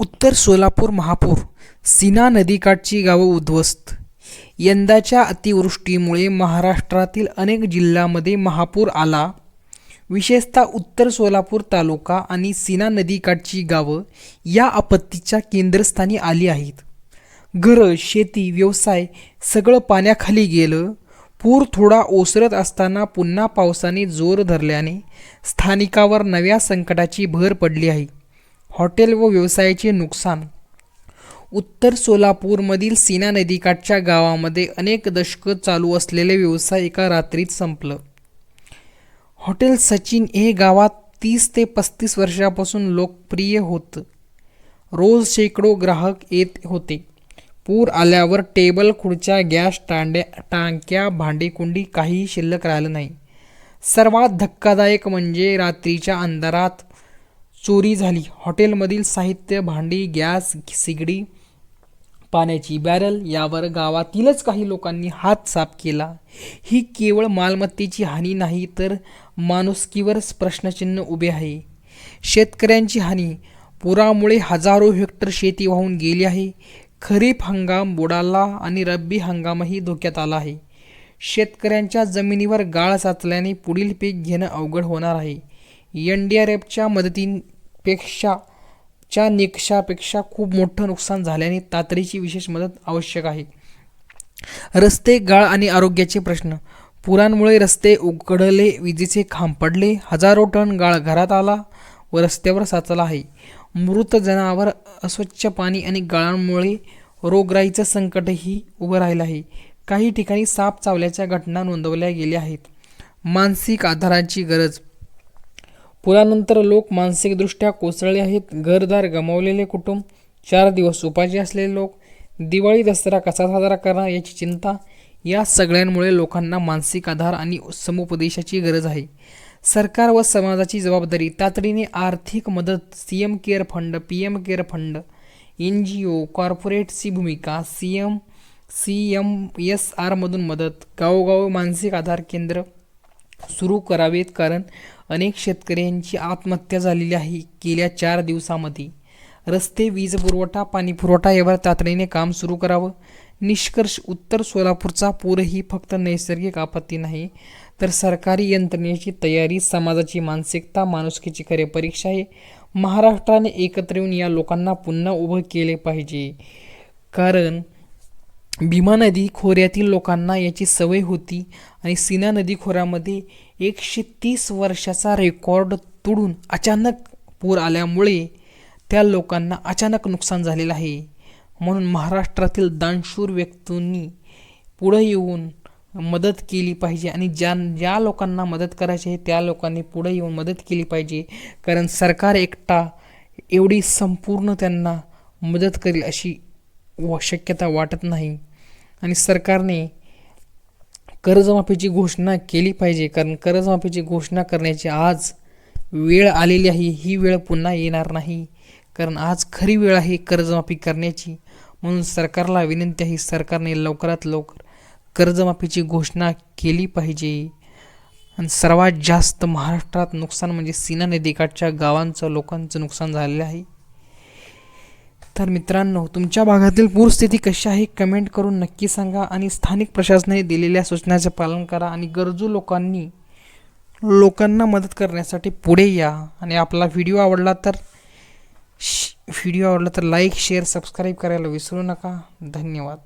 उत्तर सोलापूर महापूर सीना नदीकाठची गावं उद्ध्वस्त. यंदाच्या अतिवृष्टीमुळे महाराष्ट्रातील अनेक जिल्ह्यांमध्ये महापूर आला. विशेषतः उत्तर सोलापूर तालुका आणि सीना नदीकाठची गावं या आपत्तीच्या केंद्रस्थानी आली आहेत. घरं शेती व्यवसाय सगळं पाण्याखाली गेलं. पूर थोडा ओसरत असताना पुन्हा पावसाने जोर धरल्याने स्थानिकावर नव्या संकटाची भर पडली आहे. हॉटेल व व्यवसायाचे नुकसान. उत्तर सोलापूरमधील सीना नदीकाठच्या गावामध्ये अनेक दशकं चालू असलेले व्यवसाय एका रात्रीत संपलं. हॉटेल सचिन हे गावात तीस ते पस्तीस वर्षापासून लोकप्रिय होतं. रोज शेकडो ग्राहक येत होते. पूर आल्यावर टेबल खुर्च्या गॅस टांड्या टांक्या भांडेकुंडी काहीही शिल्लक राहिलं नाही. सर्वात धक्कादायक म्हणजे रात्रीच्या अंधारात चोरी झाली. हॉटेलमधील साहित्य भांडी गॅस सिगडी पाण्याची बॅरल यावर गावातीलच काही लोकांनी हात साफ केला. ही केवळ मालमत्तेची हानी नाही तर माणुसकीवरच प्रश्नचिन्ह उभे आहे. शेतकऱ्यांची हानी. पुरामुळे हजारो हेक्टर शेती वाहून गेली आहे. खरीप हंगाम बुडाला आणि रब्बी हंगामही धोक्यात आला आहे. शेतकऱ्यांच्या जमिनीवर गाळ साचल्याने पुढील पीक घेणं अवघड होणार आहे. एन डी आर एफच्या मदतीपेक्षा च्या निकषापेक्षा खूप मोठं नुकसान झाल्याने तातडीची विशेष मदत आवश्यक आहे. रस्ते गाळ आणि आरोग्याचे प्रश्न. पुरांमुळे रस्ते उघडले विजेचे खांब पडले हजारो टन गाळ घरात आला व रस्त्यावर साचला आहे. मृत जनावर अस्वच्छ पाणी आणि गाळांमुळे रोगराईचं संकटही उभं राहिलं आहे. काही ठिकाणी साप चावल्याच्या घटना नोंदवल्या गेल्या आहेत. मानसिक आधाराची गरज. पुरानंतर लोक मानसिकदृष्ट्या कोसळले आहेत. घरदार गमावलेले कुटुंब चार दिवस उपाशी असलेले लोक दिवाळी दसरा कसा साजरा करणार याची चिंता या सगळ्यांमुळे लोकांना मानसिक आधार आणि समुपदेशाची गरज आहे. सरकार व समाजाची जबाबदारी तातडीने आर्थिक मदत C M care fund P M care fund N G O कॉर्पोरेटची भूमिका C M C M S आरमधून मदत गावोगाव मानसिक आधार केंद्र सुरू करावेत कारण अनेक शेतकऱ्यांची आत्महत्या झालेली आहे. गेल्या चार दिवसामध्ये रस्ते वीज पुरवठा पाणी पुरवठा यावर तातडीने काम सुरू करावं. निष्कर्ष उत्तर सोलापूरचा पूर ही फक्त नैसर्गिक आपत्ती नाही तर सरकारी यंत्रणेची तयारी समाजाची मानसिकता माणुसकीची खरे परीक्षा आहे महाराष्ट्राने एकत्र येऊन या लोकांना पुन्हा उभं केले पाहिजे. कारण भीमा नदी खोऱ्यातील लोकांना याची सवय होती आणि सीना नदी खोऱ्यामध्ये एकशे तीस वर्षाचा रेकॉर्ड तोडून अचानक पूर आल्यामुळे त्या लोकांना अचानक नुकसान झालेलं आहे. म्हणून महाराष्ट्रातील दानशूर व्यक्तींनी पुढं येऊन मदत केली पाहिजे आणि ज्या ज्या लोकांना मदत करायची आहे त्या लोकांनी पुढे येऊन मदत केली पाहिजे. कारण सरकार एकटा एवढी संपूर्ण त्यांना मदत करेल अशी व शक्यता वाटत नाही. आणि सरकारने कर्जमाफीची घोषणा केली पाहिजे. कारण कर्जमाफीची घोषणा करण्याची आज वेळ आलेली आहे. ही वेळ पुन्हा येणार नाही. कारण आज खरी वेळ आहे कर्जमाफी करण्याची. म्हणून सरकारला विनंती आहे सरकारने लवकरात लवकर कर्जमाफीची घोषणा केली पाहिजे. आणि सर्वात जास्त महाराष्ट्रात नुकसान म्हणजे सीना नदीकाठच्या गावांचं लोकांचं नुकसान झालेलं आहे. तर मित्रांनो तुमच्या भागातील पूरस्थिती कशी आहे कमेंट करून नक्की सांगा आणि स्थानिक प्रशासनाने दिलेल्या सूचनाचे पालन करा आणि गरजू लोकांनी लोकांना मदत करण्यासाठी पुढे या. आणि आपला व्हिडिओ आवडला तर व्हिडिओ आवडला तर लाईक शेअर सबस्क्राईब करायला विसरू नका. धन्यवाद.